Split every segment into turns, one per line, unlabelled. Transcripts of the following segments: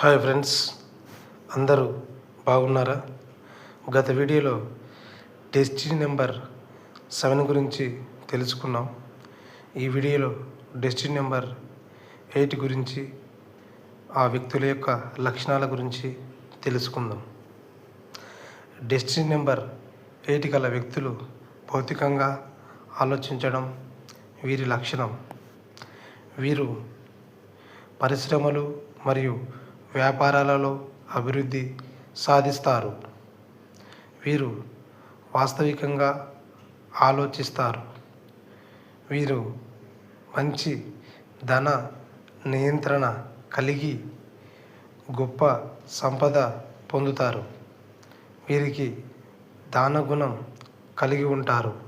Hi friends అందరూ బాగున్నారా? గత వీడియోలో డెస్టినీ నెంబర్ సెవెన్ గురించి తెలుసుకున్నాం. ఈ వీడియోలో డెస్టినీ నెంబర్ ఎయిట్ గురించి ఆ వ్యక్తుల యొక్క లక్షణాల గురించి తెలుసుకుందాం. డెస్టినీ నెంబర్ ఎయిట్ గల వ్యక్తులు భౌతికంగా ఆలోచించడం వీరి లక్షణం. వీరు పరిశ్రమలు మరియు వ్యాపారాలలో అభివృద్ధి సాధిస్తారు. వీరు వాస్తవికంగా ఆలోచిస్తారు. వీరు మంచి ధన నియంత్రణ కలిగి గొప్ప సంపద పొందుతారు. వీరికి దానగుణం కలిగి ఉంటారు.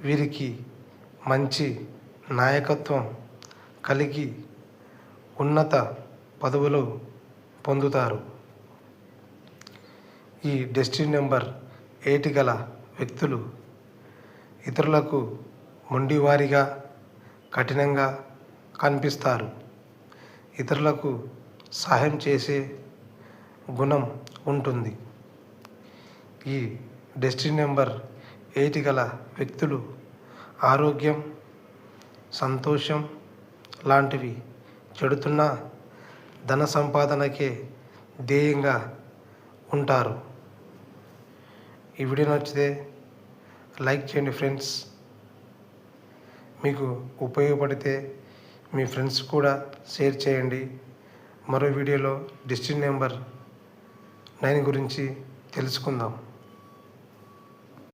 వీరికి మంచి నాయకత్వం కలిగి ఉన్నత పదవులు పొందుతారు. ఈ డెస్టినీ నెంబర్ ఏటి గల వ్యక్తులు ఇతరులకు మొండివారిగా కఠినంగా కనిపిస్తారు. ఇతరులకు సహాయం చేసే గుణం ఉంటుంది. ఈ డెస్టినీ నెంబర్ ఎయిట్ గల వ్యక్తులు ఆరోగ్యం సంతోషం లాంటివి చెడుతున్న ధన సంపాదనకే ధ్యేయంగా ఉంటారు. ఈ వీడియో నచ్చితే లైక్ చేయండి ఫ్రెండ్స్. మీకు ఉపయోగపడితే మీ ఫ్రెండ్స్ కూడా షేర్ చేయండి. మరో వీడియోలో డిస్ట్రిక్ట్ నెంబర్ నైన్ గురించి తెలుసుకుందాం.